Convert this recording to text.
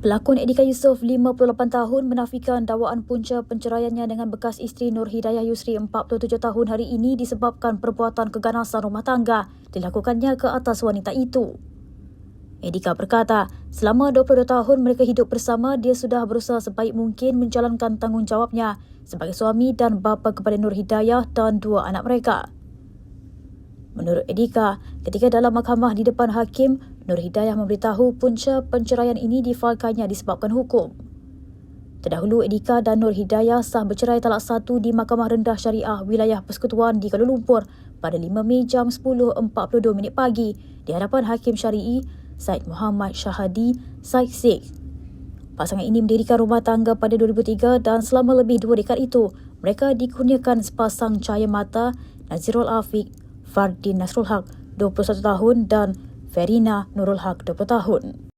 Pelakon Edika Yusof, 58 tahun, menafikan dakwaan punca penceraiannya dengan bekas isteri Nur Hidayah Yusri, 47 tahun hari ini disebabkan perbuatan keganasan rumah tangga dilakukannya ke atas wanita itu. Edika berkata, selama 22 tahun mereka hidup bersama, dia sudah berusaha sebaik mungkin menjalankan tanggungjawabnya sebagai suami dan bapa kepada Nur Hidayah dan dua anak mereka. Menurut Edika, ketika dalam mahkamah di depan hakim, Nur Hidayah memberitahu punca penceraian ini difailkannya disebabkan hukum. Terdahulu Edika dan Nur Hidayah sah bercerai talak satu di Mahkamah Rendah Syariah Wilayah Persekutuan di Kuala Lumpur pada 5 Mei jam 10.42 minit pagi di hadapan Hakim Syari'i Said Muhammad Syahadi Said Sikh. Pasangan ini mendirikan rumah tangga pada 2003 dan selama lebih dua dekad itu, mereka dikurniakan sepasang cahaya mata Nazirul Afiq Fardin Nasrul Haq 21 tahun dan Verina Nurul Haq 20 tahun.